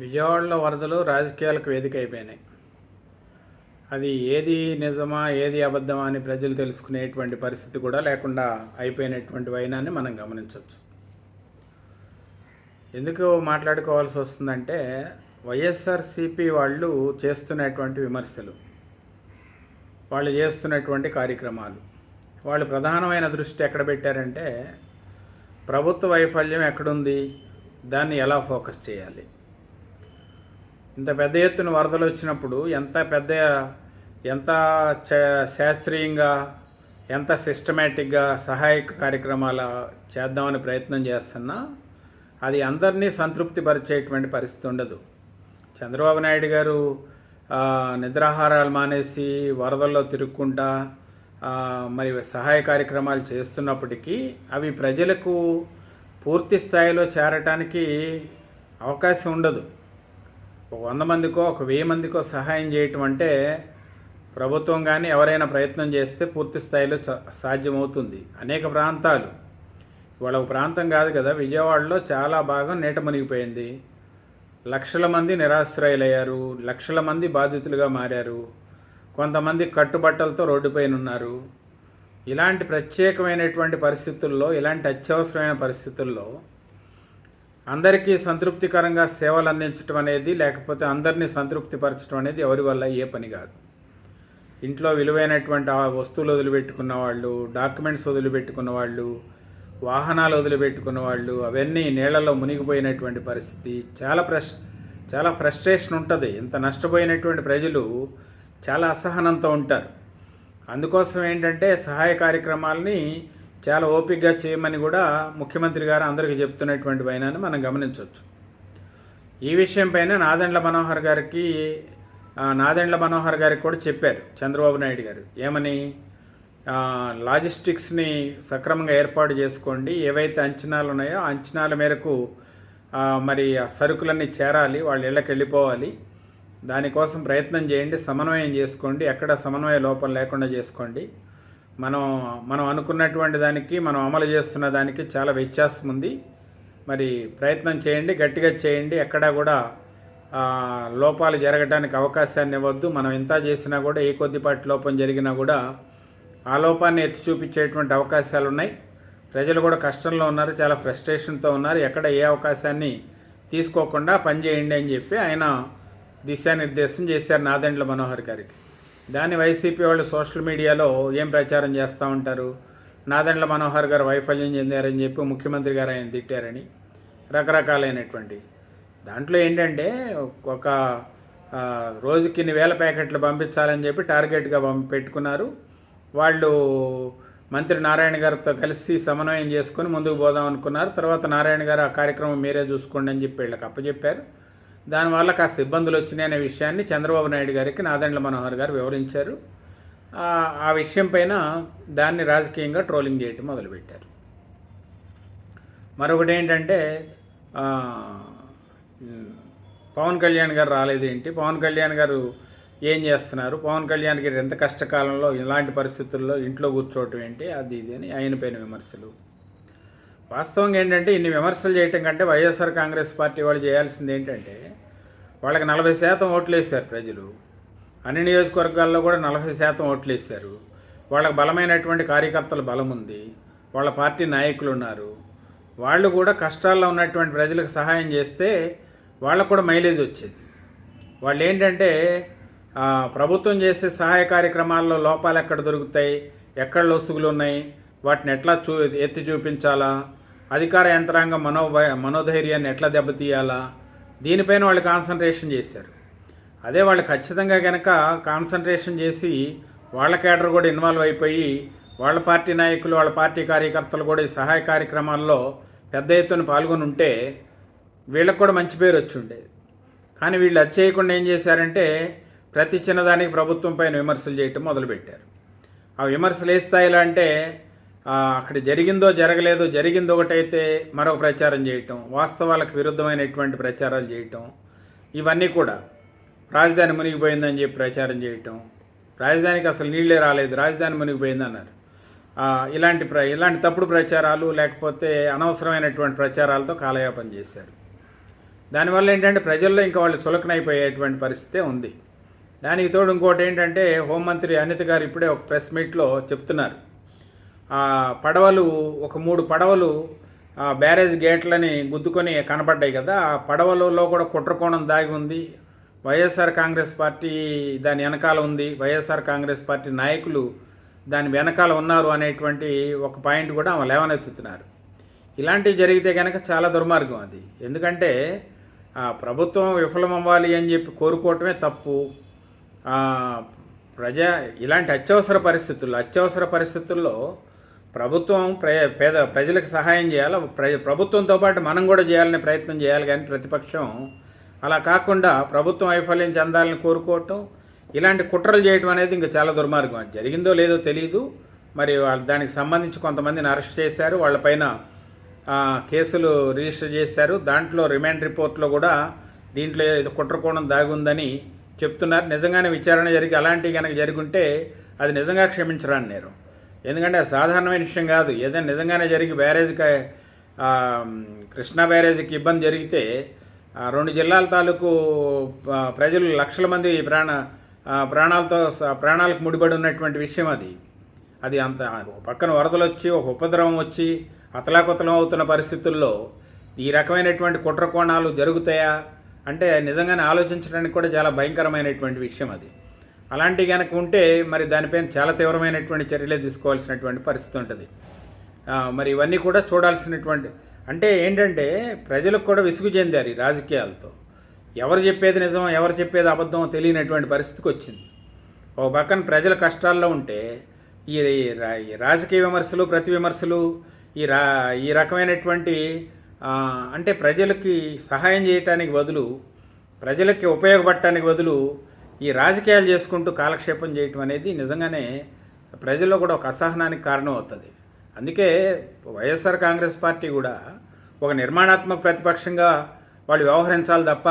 విజయవాడలో వరదలు రాజకీయాలకు వేదిక అయిపోయినాయి. అది ఏది నిజమా ఏది అబద్ధమా అని ప్రజలు తెలుసుకునేటువంటి పరిస్థితి కూడా లేకుండా అయిపోయినటువంటి వైనాన్ని మనం గమనించవచ్చు. ఎందుకు మాట్లాడుకోవాల్సి వస్తుందంటే వైఎస్ఆర్సిపి వాళ్ళు చేస్తున్నటువంటి విమర్శలు వాళ్ళు చేస్తున్నటువంటి కార్యక్రమాలు వాళ్ళు ప్రధానమైన దృష్టి ఎక్కడ పెట్టారంటే ప్రభుత్వ వైఫల్యం ఎక్కడుంది దాన్ని ఎలా ఫోకస్ చేయాలి. ఇంత పెద్ద ఎత్తున వరదలు వచ్చినప్పుడు ఎంత పెద్ద ఎంత చ- శాస్త్రీయంగా ఎంత సిస్టమేటిక్గా సహాయక కార్యక్రమాలు చేద్దామని ప్రయత్నం చేస్తున్నా అది అందరినీ సంతృప్తిపరిచేటువంటి పరిస్థితి ఉండదు. చంద్రబాబు నాయుడు గారు నిద్రాహారాలు మానేసి వరదల్లో తిరుక్కుంటా మరి సహాయ కార్యక్రమాలు చేస్తున్నప్పటికీ అవి ప్రజలకు పూర్తి స్థాయిలో చేరటానికి అవకాశం ఉండదు. ఒక వంద మందికో ఒక వెయ్యి మందికో సహాయం చేయటం అంటే ప్రభుత్వం కానీ ఎవరైనా ప్రయత్నం చేస్తే పూర్తి స్థాయిలో సాధ్యమవుతుంది. అనేక ప్రాంతాలు. ఇవాళ ఒక ప్రాంతం కాదు కదా విజయవాడలో చాలా భాగం నీట మునిగిపోయింది. లక్షల మంది నిరాశ్రయులయ్యారు. లక్షల మంది బాధితులుగా మారారు. కొంతమంది కట్టుబట్టలతో రోడ్డుపైన ఉన్నారు. ఇలాంటి ప్రత్యేకమైనటువంటి పరిస్థితుల్లో ఇలాంటి అత్యవసరమైన పరిస్థితుల్లో అందరికీ సంతృప్తికరంగా సేవలు అందించడం అనేది లేకపోతే అందరినీ సంతృప్తిపరచడం అనేది ఎవరి వల్ల ఏ పని కాదు. ఇంట్లో విలువైనటువంటి ఆ వస్తువులు వదిలిపెట్టుకున్న వాళ్ళు డాక్యుమెంట్స్ వదిలిపెట్టుకున్న వాళ్ళు వాహనాలు వదిలిపెట్టుకున్న వాళ్ళు అవన్నీ నీళ్ళలో మునిగిపోయినటువంటి పరిస్థితి. చాలా ప్రశ్ చాలా ఫ్రస్ట్రేషన్ ఉంటుంది. ఇంత నష్టపోయినటువంటి ప్రజలు చాలా అసహనంతో ఉంటారు. అందుకోసం ఏంటంటే సహాయ కార్యక్రమాలని చాలా ఓపికగా చేయమని కూడా ముఖ్యమంత్రి గారు అందరికీ చెప్తున్నటువంటి పైనని మనం గమనించవచ్చు. ఈ విషయం పైన నాదెండ్ల మనోహర్ గారికి నాదెండ్ల మనోహర్ గారికి కూడా చెప్పారు చంద్రబాబు నాయుడు గారు. ఏమని? లాజిస్టిక్స్ని సక్రమంగా ఏర్పాటు చేసుకోండి. ఏవైతే అంచనాలు ఉన్నాయో అంచనాల మేరకు మరి ఆ సరుకులన్నీ చేరాలి వాళ్ళ ఇళ్ళకి వెళ్ళిపోవాలి. దానికోసం ప్రయత్నం చేయండి సమన్వయం చేసుకోండి. ఎక్కడ సమన్వయ లోపం లేకుండా చేసుకోండి. మనం మనం అనుకున్నటువంటి దానికి మనం అమలు చేస్తున్న దానికి చాలా వ్యత్యాసం ఉంది. మరి ప్రయత్నం చేయండి గట్టిగా చేయండి. ఎక్కడా కూడా లోపాలు జరగడానికి అవకాశాన్ని ఇవ్వద్దు. మనం ఎంత చేసినా కూడా ఏ కొద్దిపాటి లోపం జరిగినా కూడా ఆ లోపాన్ని ఎత్తి చూపించేటువంటి అవకాశాలు ఉన్నాయి. ప్రజలు కూడా కష్టంలో ఉన్నారు చాలా ఫ్రస్ట్రేషన్తో ఉన్నారు. ఎక్కడ ఏ అవకాశాన్ని తీసుకోకుండా పనిచేయండి అని చెప్పి ఆయన దిశానిర్దేశం చేశారు నాదెండ్ల మనోహర్ గారికి. దాన్ని వైసీపీ వాళ్ళు సోషల్ మీడియాలో ఏం ప్రచారం చేస్తూ ఉంటారు? నాదండ్ల మనోహర్ గారు వైఫల్యం చెందారని చెప్పి ముఖ్యమంత్రి గారు ఆయన తిట్టారని రకరకాలైనటువంటి. దాంట్లో ఏంటంటే ఒక రోజుకి ఇన్ని వేల ప్యాకెట్లు పంపించాలని చెప్పి టార్గెట్గా పంపి పెట్టుకున్నారు. వాళ్ళు మంత్రి నారాయణ గారితో కలిసి సమన్వయం చేసుకుని ముందుకు పోదాం అనుకున్నారు. తర్వాత నారాయణ గారు ఆ కార్యక్రమం మీరే చూసుకోండి అని చెప్పి వీళ్ళకి అప్పచెప్పారు. దానివల్ల కాస్త ఇబ్బందులు వచ్చినాయనే విషయాన్ని చంద్రబాబు నాయుడు గారికి నాదండ్ల మనోహర్ గారు వివరించారు. ఆ- విషయం పైన దాన్ని రాజకీయంగా ట్రోలింగ్ చేయటం మొదలుపెట్టారు. మరొకటి ఏంటంటే పవన్ కళ్యాణ్ గారు రాలేదేంటి పవన్ కళ్యాణ్ గారు ఏం చేస్తున్నారు? పవన్ కళ్యాణ్ గారు ఎంత కష్టకాలంలో ఇలాంటి పరిస్థితుల్లో ఇంట్లో కూర్చోవటం ఏంటి? అది ఇది అని ఆయన పైన విమర్శలు. వాస్తవంగా ఏంటంటే ఇన్ని విమర్శలు చేయటం కంటే వైఎస్ఆర్ కాంగ్రెస్ పార్టీ వాళ్ళు చేయాల్సింది ఏంటంటే వాళ్ళకి నలభై శాతం ఓట్లు వేశారు ప్రజలు. అన్ని నియోజకవర్గాల్లో కూడా నలభై శాతం ఓట్లు వేశారు. వాళ్ళకి బలమైనటువంటి కార్యకర్తల బలం ఉంది. వాళ్ళ పార్టీ నాయకులు ఉన్నారు. వాళ్ళు కూడా కష్టాల్లో ఉన్నటువంటి ప్రజలకు సహాయం చేస్తే వాళ్ళకు కూడా మైలేజ్ వచ్చేది. వాళ్ళు ఏంటంటే ప్రభుత్వం చేసే సహాయ కార్యక్రమాల్లో లోపాలు ఎక్కడ దొరుకుతాయి? ఎక్కడ లొసుగులు ఉన్నాయి? వాటిని ఎట్లా చూ ఎత్తి చూపించాలా? అధికార యంత్రాంగం మనోభయ మనోధైర్యాన్ని ఎట్లా దెబ్బతీయాలా? దీనిపైన వాళ్ళు కాన్సన్ట్రేషన్ చేశారు. అదే వాళ్ళు ఖచ్చితంగా కనుక కాన్సన్ట్రేషన్ చేసి వాళ్ళ కేడర్ కూడా ఇన్వాల్వ్ అయిపోయి వాళ్ళ పార్టీ నాయకులు వాళ్ళ పార్టీ కార్యకర్తలు కూడా ఈ సహాయ కార్యక్రమాల్లో పెద్ద ఎత్తున పాల్గొని ఉంటే వీళ్ళకు కూడా మంచి పేరు వచ్చి ఉండేది కానీ వీళ్ళు అది చేయకుండా ఏం చేశారంటే ప్రతి చిన్నదానికి ప్రభుత్వం పైన విమర్శలు చేయటం మొదలుపెట్టారు. ఆ విమర్శలు ఏ స్థాయిలో అంటే అక్కడ జరిగిందో జరగలేదో జరిగింది ఒకటైతే మరొక ప్రచారం చేయటం వాస్తవాలకు విరుద్ధమైనటువంటి ప్రచారాలు చేయటం ఇవన్నీ కూడా రాజధాని మునిగిపోయిందని చెప్పి ప్రచారం చేయటం. రాజధానికి అసలు నీళ్ళే రాలేదు రాజధాని మునిగిపోయింది అన్నారు ఇలాంటి ప్ర ఇలాంటి తప్పుడు ప్రచారాలు లేకపోతే అనవసరమైనటువంటి ప్రచారాలతో కాలయాపన చేశారు. దానివల్ల ఏంటంటే ప్రజల్లో ఇంకా వాళ్ళు చులకనైపోయేటువంటి పరిస్థితే ఉంది. దానికి తోడు ఇంకోటి ఏంటంటే హోంమంత్రి అనిత గారు ఇప్పుడే ఒక ప్రెస్ మీట్లో చెప్తున్నారు. పడవలు ఒక మూడు పడవలు బ్యారేజ్ గేట్లని గుద్దుకొని కనపడ్డాయి కదా. ఆ పడవలలో కూడా కుట్రకోణం దాగి ఉంది. వైఎస్ఆర్ కాంగ్రెస్ పార్టీ దాని వెనకాల ఉంది. వైఎస్ఆర్ కాంగ్రెస్ పార్టీ నాయకులు దాని వెనకాల ఉన్నారు అనేటువంటి ఒక పాయింట్ కూడా ఆమె లేవనెత్తుతున్నారు. ఇలాంటివి జరిగితే కనుక చాలా దుర్మార్గం అది. ఎందుకంటే ప్రభుత్వం విఫలం అవ్వాలి అని చెప్పి కోరుకోవటమే తప్పు. ప్రజా ఇలాంటి అత్యవసర పరిస్థితుల్లో అత్యవసర పరిస్థితుల్లో ప్రభుత్వం ప్ర పేద ప్రజలకు సహాయం చేయాలి ప్ర ప్రభుత్వంతో పాటు మనం కూడా చేయాలనే ప్రయత్నం చేయాలి కానీ ప్రతిపక్షం అలా కాకుండా ప్రభుత్వం వైఫల్యం చెందాలని కోరుకోవటం ఇలాంటి కుట్రలు చేయటం అనేది ఇంకా చాలా దుర్మార్గం. అది జరిగిందో లేదో తెలియదు మరి వాళ్ళు దానికి సంబంధించి కొంతమందిని అరెస్ట్ చేశారు. వాళ్ళపైన కేసులు రిజిస్టర్ చేశారు. దాంట్లో రిమాండ్ రిపోర్ట్లో కూడా దీంట్లో ఏదో కుట్రకోణం దాగి ఉందని చెప్తున్నారు. నిజంగానే విచారణ జరిగి అలాంటివి కనుక జరుగుంటే అది నిజంగా క్షమించరాని నేను ఎందుకంటే సాధారణమైన విషయం కాదు. ఏదైనా నిజంగానే జరిగి బ్యారేజ్కి కృష్ణా బ్యారేజీకి ఇబ్బంది జరిగితే రెండు జిల్లాల తాలూకు ప్రజలు లక్షల మంది ప్రాణ ప్రాణాలతో ప్రాణాలకు ముడిపడి ఉన్నటువంటి విషయం అది. అది అంత పక్కన వరదలు వచ్చి ఒక ఉపద్రవం వచ్చి అతలాకుతలం అవుతున్న పరిస్థితుల్లో ఈ రకమైనటువంటి కుట్ర కోణాలు జరుగుతాయా? అంటే నిజంగానే ఆలోచించడానికి కూడా చాలా భయంకరమైనటువంటి విషయం అది. అలాంటివి కనుక ఉంటే మరి దానిపైన చాలా తీవ్రమైనటువంటి చర్యలే తీసుకోవాల్సినటువంటి పరిస్థితి ఉంటుంది. మరి ఇవన్నీ కూడా చూడాల్సినటువంటి అంటే ఏంటంటే ప్రజలకు కూడా విసుగు చెందారు ఈ రాజకీయాలతో. ఎవరు చెప్పేది నిజం ఎవరు చెప్పేది అబద్ధం తెలియనటువంటి పరిస్థితికి వచ్చింది. ఒక పక్కన ప్రజల కష్టాల్లో ఉంటే ఈ రాజకీయ విమర్శలు ప్రతి విమర్శలు ఈ రా ఈ రకమైనటువంటి అంటే ప్రజలకి సహాయం చేయటానికి బదులు ప్రజలకి ఉపయోగపడటానికి బదులు ఈ రాజకీయాలు చేసుకుంటూ కాలక్షేపం చేయటం అనేది నిజంగానే ప్రజల్లో కూడా ఒక అసహనానికి కారణం అవుతుంది. అందుకే వైఎస్ఆర్ కాంగ్రెస్ పార్టీ కూడా ఒక నిర్మాణాత్మక ప్రతిపక్షంగా వాళ్ళు వ్యవహరించాలి తప్ప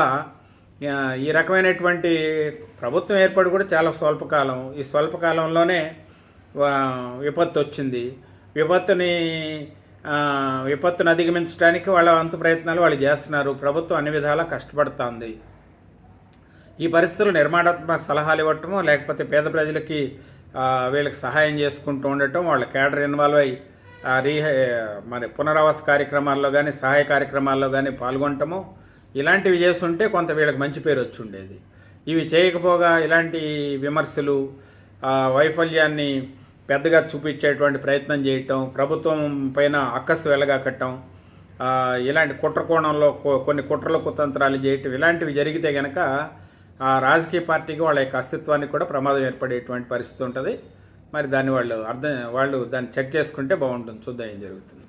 ఈ రకమైనటువంటి ప్రభుత్వం ఏర్పాటు కూడా చాలా స్వల్పకాలం ఈ స్వల్పకాలంలోనే విపత్తు వచ్చింది. విపత్తుని విపత్తును అధిగమించడానికి వాళ్ళ అంత ప్రయత్నాలు వాళ్ళు చేస్తున్నారు. ప్రభుత్వం అన్ని విధాలా కష్టపడుతోంది. ఈ పరిస్థితులు నిర్మాణాత్మక సలహాలు ఇవ్వటము లేకపోతే పేద ప్రజలకి వీళ్ళకి సహాయం చేసుకుంటూ ఉండటం వాళ్ళ కేడర్ ఇన్వాల్వ్ అయ్యి రీహే రీహ మరి పునరావాస కార్యక్రమాల్లో కానీ సహాయ కార్యక్రమాల్లో కానీ పాల్గొనటము ఇలాంటివి చేస్తుంటే కొంత వీళ్ళకి మంచి పేరు వచ్చి ఉండేది. ఇవి చేయకపోగా ఇలాంటి విమర్శలు వైఫల్యాన్ని పెద్దగా చూపించేటువంటి ప్రయత్నం చేయటం ప్రభుత్వం పైన అక్కసు వెళ్ళగక్కటం ఇలాంటి కుట్ర కోణంలో కొన్ని కుట్రల కుతంత్రాలు చేయటం ఇలాంటివి జరిగితే కనుక ఆ రాజకీయ పార్టీకి వాళ్ళ యొక్క అస్తిత్వానికి కూడా ప్రమాదం ఏర్పడేటువంటి పరిస్థితి ఉంటుంది. మరి దాన్ని వాళ్ళు అర్థం వాళ్ళు దాన్ని చెక్ చేసుకుంటే బాగుంటుంది. చూద్దాం ఏం జరుగుతుంది.